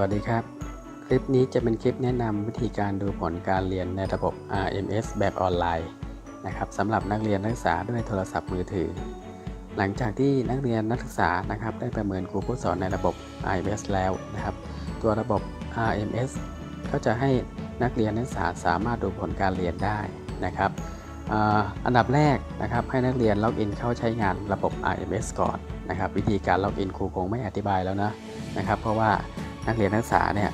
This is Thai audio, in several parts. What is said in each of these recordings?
วัสดีครับ คลิปนี้จะเป็นคลิปแนะนำวิธีการดูผลการเรียนในระบบ RMS แบบออนไลน์นะครับสำหรับนักเรียนนักศึกษาด้วยโทรศัพท์มือถือ หลังจากที่นักเรียนนักศึกษานะครับได้ประเมินครูผู้สอนในระบบ RMS แล้วนะครับ ตัวระบบ RMS ก็จะให้นักเรียนนักศึกษาสามารถดูผลการเรียนได้นะครับอันดับแรกนะครับให้นักเรียนล็อกอินเข้าใช้งานระบบ RMS ก่อนนะครับวิธีการล็อกอินครูคงไม่อธิบายแล้วนะนะครับเพราะว่า นักเรียนนักศึกษาเนี่ย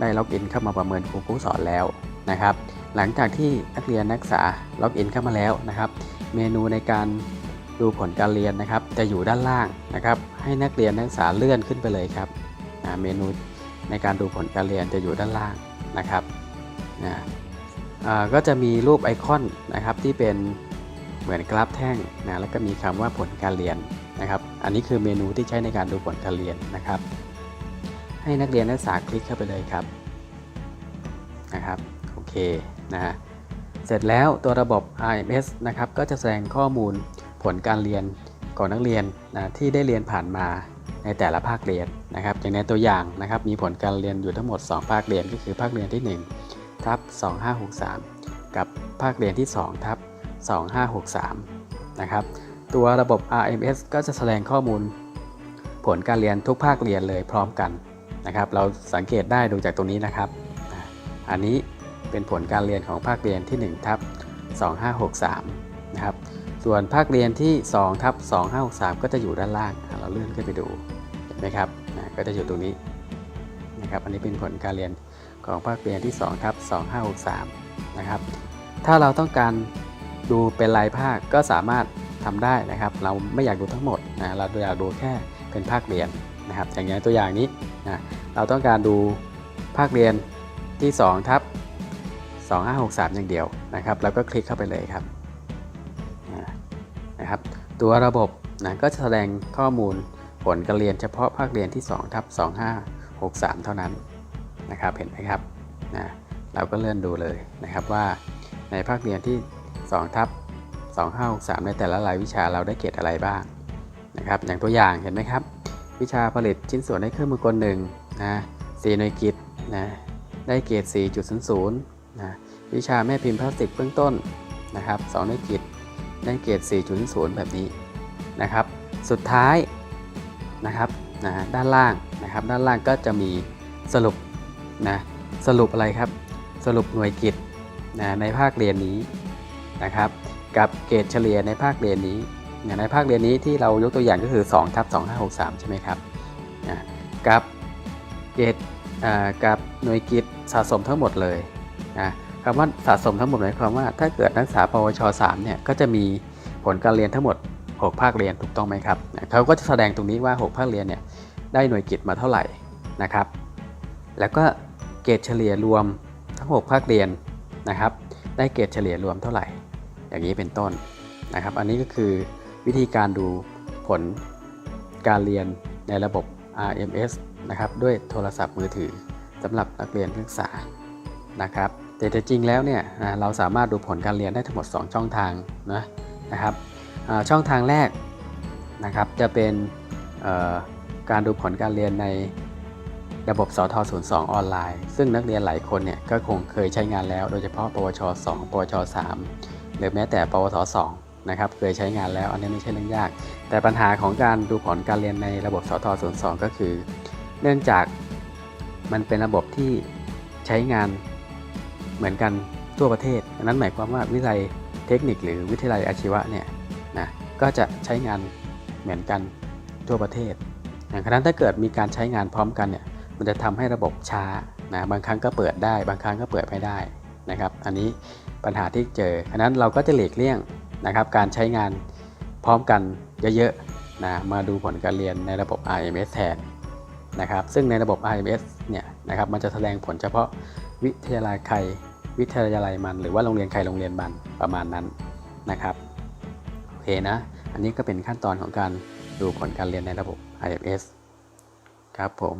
ได้ล็อกอินเข้ามาประเมินครูผู้สอนแล้วนะครับหลังจากที่นักเรียนนักศึกษาล็อกอินเข้ามาแล้วนะครับ เมนูในการดูผลการเรียนนะครับ จะอยู่ด้านล่างนะครับ ให้นักเรียนนักศึกษาเลื่อนขึ้นไปเลยครับเมนูในการดูผลการเรียนจะอยู่ด้านล่างนะครับนะก็จะมีรูปไอคอนนะครับที่เป็นเหมือนกราฟแท่งนะแล้วก็มีคำว่าผลการเรียนนะครับ อันนี้คือเมนูที่ใช้ในการดูผลการเรียนนะครับ ให้นักเรียนนักศึกษาคลิกเข้าไปเลยครับนะครับโอเคนะฮะเสร็จแล้วตัวระบบ RMS นะครับก็จะแสดงข้อมูลผลการเรียนของนักเรียนนะที่ได้เรียนผ่านมาในแต่ละภาคเรียนนะครับ อย่างในตัวอย่างนะครับมีผลการเรียนอยู่ทั้งหมด 2 ภาคเรียนก็คือภาคเรียนที่1ทับ2563 กับภาคเรียนที่2ทับ2563นะครับตัวระบบ RMS ก็จะแสดงข้อมูลผลการเรียนทุกภาคเรียนเลยพร้อมกัน นะครับ เราสังเกตได้ดูจากตรงนี้นะครับ อันนี้เป็นผลการเรียนของภาคเรียนที่1ทับ2563 นะครับ ส่วนภาคเรียนที่2ทับ2563 ก็จะอยู่ด้านล่าง เราเลื่อนขึ้นไปดู เห็นไหมครับนะก็จะอยู่ตรงนี้นะครับ อันนี้เป็นผลการเรียนของภาคเรียนที่2ทับ2563 นะครับ ถ้าเราต้องการดูเป็นรายภาคก็สามารถทำได้นะครับ เราไม่อยากดูทั้งหมดนะ เราอยากดูแค่เป็นภาคเรียน นะครับอย่างอย่างตัวอย่างนี้นะเราต้องการดูภาคเรียนที่2ทับ2563 อย่างเดียวนะครับแล้วก็คลิกเข้าไปเลยครับนะครับ ตัวระบบนะก็จะแสดงข้อมูลผลการเรียนเฉพาะภาคเรียนที่2ทับ2563 เท่านั้นนะครับเห็นไหมครับนะเราก็เลื่อนดูเลยนะครับว่าในภาคเรียนที่2ทับ2563 ในแต่ละรายวิชาเราได้เกรดอะไรบ้างนะครับอย่างตัวอย่างเห็นไหมครับ วิชาผลิตชิ้นส่วนในเครื่องมือกลหนึ่งนะ4หน่วยกิจนะได้เกรด 4.00นะวิชาแม่พิมพ์พลาสติกเบื้องต้นนะครับ2หน่วยกิจได้เกรด 4.0 แบบนี้นะครับ สุดท้ายนะครับนะด้านล่างนะครับด้านล่างก็จะมีสรุปนะสรุปอะไรครับ สรุปหน่วยกิจนะในภาคเรียนนี้นะครับ กับเกรดเฉลี่ยในภาคเรียนนี้ ในภาคเรียนนี้ที่เรายกตัวอย่างก็คือ2ทับ2563 ใช่ไหมครับกับเกรดกับหน่วยกิจสะสมทั้งหมดเลยนะคำว่าสะสมทั้งหมดหมายความว่าถ้าเกิดนักศึกษาปวช 3 เนี่ยก็จะมีผลการเรียนทั้งหมด 6 ภาคเรียนถูกต้องไหมครับเขาก็จะแสดงตรงนี้ว่า 6 ภาคเรียนเนี่ยได้หน่วยกิจมาเท่าไหร่นะครับ แล้วก็เกรดเฉลี่ยรวมทั้ง 6 ภาคเรียนนะครับ ได้เกรดเฉลี่ยรวมเท่าไหร่ อย่างนี้เป็นต้นนะครับ อันนี้ก็คือ วิธีการดูผลการเรียนในระบบ RMS นะครับด้วยโทรศัพท์มือถือสำหรับนักเรียนนักศึกษานะครับแต่จริงๆแล้วเนี่ยเราสามารถดูผลการเรียนได้ทั้งหมด 2 ช่องทางนะนะครับช่องทางแรกนะครับจะเป็นการดูผลการเรียนในระบบสท02 ออนไลน์ ซึ่งนักเรียนหลายคนเนี่ยก็คงเคยใช้งานแล้ว โดยเฉพาะ ปวช 2 ปวช 3 หรือแม้แต่ ปวส2 นะครับเคยใช้งานแล้วอันนี้ไม่ใช่เรื่องยาก แต่ปัญหาของการดูผลการเรียนในระบบสท02 ก็คือ เนื่องจากมันเป็นระบบที่ใช้งานเหมือนกันทั่วประเทศอันนั้นหมายความว่าวิทยาลัยเทคนิคหรือวิทยาลัยอาชีวะเนี่ยนะก็จะใช้งานเหมือนกันทั่วประเทศอย่างนั้นถ้าเกิดมีการใช้งานพร้อมกันเนี่ยมันจะทำให้ระบบช้านะบางครั้งก็เปิดได้ บางครั้งก็เปิดไม่ได้นะครับ อันนี้ปัญหาที่เจอฉะนั้นเราก็จะหลีกเลี่ยง นะครับการใช้งานพร้อมกันเยอะๆนะมาดูผลการเรียนในระบบ RMS แทนนะครับซึ่งในระบบ RMS เนี่ยนะครับมันจะแสดงผลเฉพาะวิทยาลัยใครวิทยาลัยมันหรือว่าโรงเรียนใครโรงเรียนมันประมาณนั้นนะครับโอเคนะอันนี้ก็เป็นขั้นตอนของการดูผลการเรียนในระบบ IFS ครับผม